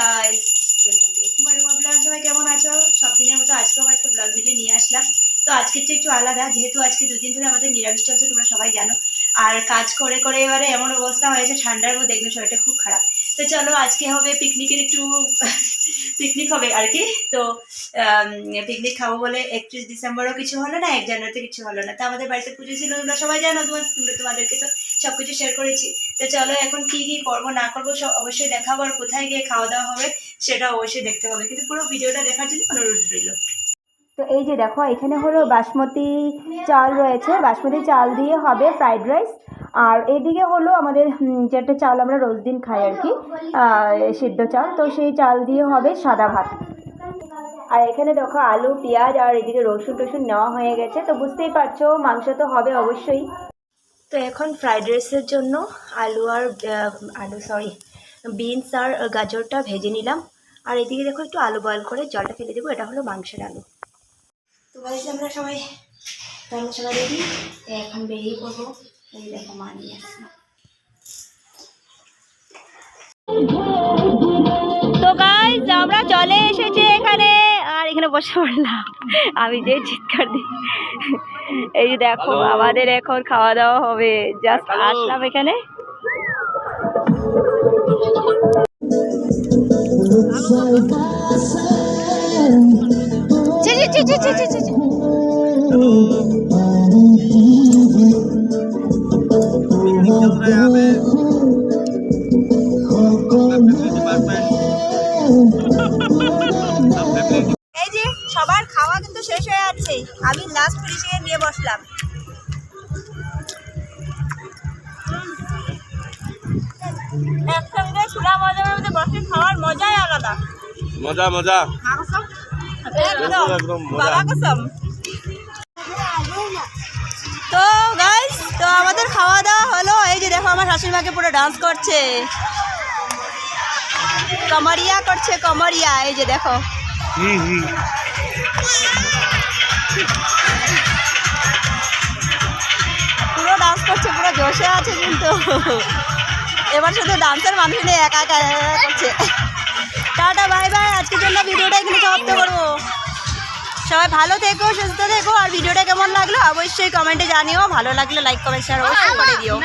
Guys welcome back to my Ruma blog সবাই কেমন আছো? সব দিনের মতো আজকে আমার একটা ব্লগ ভিডিও নিয়ে আসলাম। তো আজকেরটা একটু আলাদা, যেহেতু আজকে দুদিন ধরে আমাদের নিরামিষ চলছে, তোমরা সবাই জানো। আর কাজ করে করে এবারে এমন অবস্থা হয়েছে, ঠান্ডার মধ্যে দেখবে শরীরটা খুব খারাপ। তো চলো আজকে হবে পিকনিকের একটু পিকনিক হবে আর কি। তো পিকনিক খাব বলে একত্রিশ ডিসেম্বরও কিছু হলো না, এক জানুয়ারিতে কিছু হলো না। তো আমাদের বাড়িতে পুজো ছিল, তোমরা সবাই জানো তোমার তোমাদেরকে তো সব কিছু শেয়ার করেছি। তো চলো এখন কি কি করব, না করব, সব অবশ্যই দেখাবো আর কোথায় গিয়ে খাওয়া দাওয়া হবে সেটা অবশ্যই দেখতে হবে। কিন্তু পুরো ভিডিওটা দেখার জন্য অনুরোধ রইল। তো এই যে দেখো, এখানে হলো বাসমতি চাল রয়েছে। বাসমতি চাল দিয়ে হবে ফ্রাইড রাইস আর এদিকে হলো আমাদের যেটা চাল আমরা রোজ দিন খাই আর কি সিদ্ধ চাল। তো সেই চাল দিয়ে হবে সাদা ভাত। আর এখানে দেখো আলু, পেঁয়াজ, আর এদিকে রসুন টসুন নেওয়া হয়ে গেছে। তো বুঝতেই পারছ, মাংস তো হবে অবশ্যই। তো এখন ফ্রাইড রাইসের জন্য আলু আর আলু সরি বিনস আর গাজরটা ভেজে নিলাম। আর এদিকে দেখো একটু আলু বয়েল করে জলটা ফেলে দেবো, এটা হলো মাংসের আলু। তো বাড়িতে আমরা সবাই রান্না সবাই রেডি এখন বেরিয়ে পড়ব। এই দেখো মা নিয়ে বসে পড়লাম আমি যে চিৎকার দিই এই যে দেখো আমাদের এখন খাওয়া দাওয়া হবে। জাস্ট আসলাম এখানে। ছি, ছি, যাচ্ছে আমি লাস্ট ফিনিশিংয়ে নিয়ে বসলাম। একসঙ্গে খোলা মজার মধ্যে বসে খাওয়ার মজাই আলাদা। মজা মজা। তো গাইস তো আমাদের খাওয়া দাওয়া হলো। এই যে দেখো আমার শাশুড়ি মাকে পুরো ডান্স করছে। কমরিয়া করছে কমরিয়া। এই যে দেখো। হুম হুম। পুরো ডান্স করছে, পুরো জোশে আছে কিন্তু। এবার শুধু ডান্সের মানুষ নেই একা একা করছে। টাটা বাই বাই আজকের জন্য ভিডিওটা এখানে সমাপ্ত করব। সবাই ভালো থেকো, সুস্থ থেকো। আর ভিডিওটা কেমন লাগল অবশ্যই কমেন্টে জানিও। ভালো লাগলে লাইক কমেন্ট শেয়ার অবশ্যই করে দিও।